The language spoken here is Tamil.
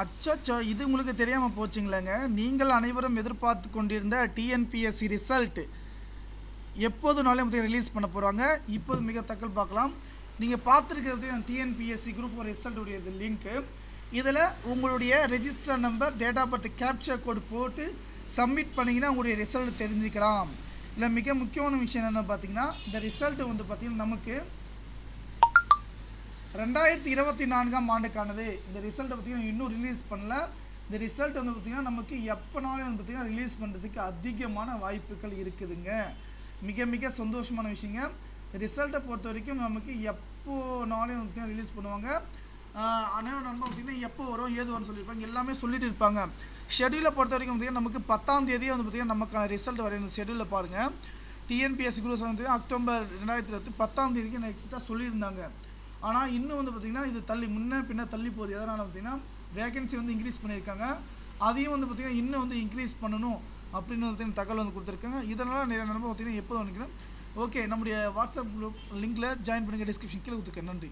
அச்சோ இது உங்களுக்கு தெரியாமல் போச்சுங்களேங்க. நீங்கள் அனைவரும் எதிர்பார்த்து கொண்டிருந்த டிஎன்பிஎஸ்சி ரிசல்ட் நாளே வந்து ரிலீஸ் பண்ண போகிறாங்க இப்போது மிக தக்கல் பார்க்கலாம். நீங்கள் பார்த்துருக்கிறது டிஎன்பிஎஸ்சி குரூப் ஒரு ரிசல்ட்டுடைய இது லிங்க்கு இதில் உங்களுடைய register number date of birth captcha code போட்டு சப்மிட் பண்ணிங்கன்னா உங்களுடைய ரிசல்ட் தெரிஞ்சுக்கலாம். இல்லை மிக முக்கியமான விஷயம் என்னென்னு பார்த்தீங்கன்னா இந்த ரிசல்ட்டு வந்து பார்த்தீங்கன்னா நமக்கு ரெண்டாயிரத்தி இருபத்தி நான்காம் ஆண்டுக்கானது. இந்த ரிசல்ட்டை பார்த்தீங்கன்னா இன்னும் ரிலீஸ் பண்ணல. இந்த ரிசல்ட் வந்து பார்த்தீங்கன்னா நமக்கு எப்போனாலும் வந்து பார்த்தீங்கன்னா ரிலீஸ் பண்ணுறதுக்கு அதிகமான வாய்ப்புகள் இருக்குதுங்க. மிக மிக சந்தோஷமான விஷயங்க. ரிசல்ட்டை பொறுத்த வரைக்கும் நமக்கு எப்போனாலும் வந்து பார்த்தீங்கன்னா ரிலீஸ் பண்ணுவாங்க. ஆனால் அனைவரும் பார்த்திங்கன்னா பார்த்தீங்கன்னா எப்போ வரும் ஏது வரும்னு சொல்லியிருப்பாங்க. எல்லாமே சொல்லிட்டு இருப்பாங்க. ஷெடியூலை பொறுத்த வரைக்கும் பார்த்தீங்கன்னா நமக்கு பத்தாம் தேதியே வந்து பார்த்தீங்கன்னா நமக்கான ரிசல்ட் வரையணும் இந்த ஷெடியூலில் பாருங்கள் டிஎன்பிஎஸ்சி குரூப் வந்து அக்டோபர் ரெண்டாயிரத்தி இருபத்தி பத்தாம் தேதிக்கு நெக்ஸ்ட்டாக சொல்லியிருந்தாங்க. ஆனால் இன்னும் வந்து பார்த்திங்கன்னா இது தள்ளி முன்ன பின்ன தள்ளி போகுது. எதனால் பார்த்தீங்கன்னா வேகன்சி வந்து இன்க்ரீஸ் பண்ணியிருக்காங்க. அதையும் வந்து பார்த்திங்கன்னா இன்னும் வந்து இன்க்ரீஸ் பண்ணணும் அப்படின்னு வந்து தகவல் வந்து கொடுத்துருக்காங்க. இதனால் நிறைய நண்பர் பார்த்திங்கன்னா எப்போது நினைக்கிறேன் ஓகே நம்முடைய வாட்ஸ்அப் குரூப் லிங்க்கில் ஜாயின் பண்ணுங்கள் டிஸ்கிரிப்ஷன் கீழே கொடுத்துருக்கேன். நன்றி.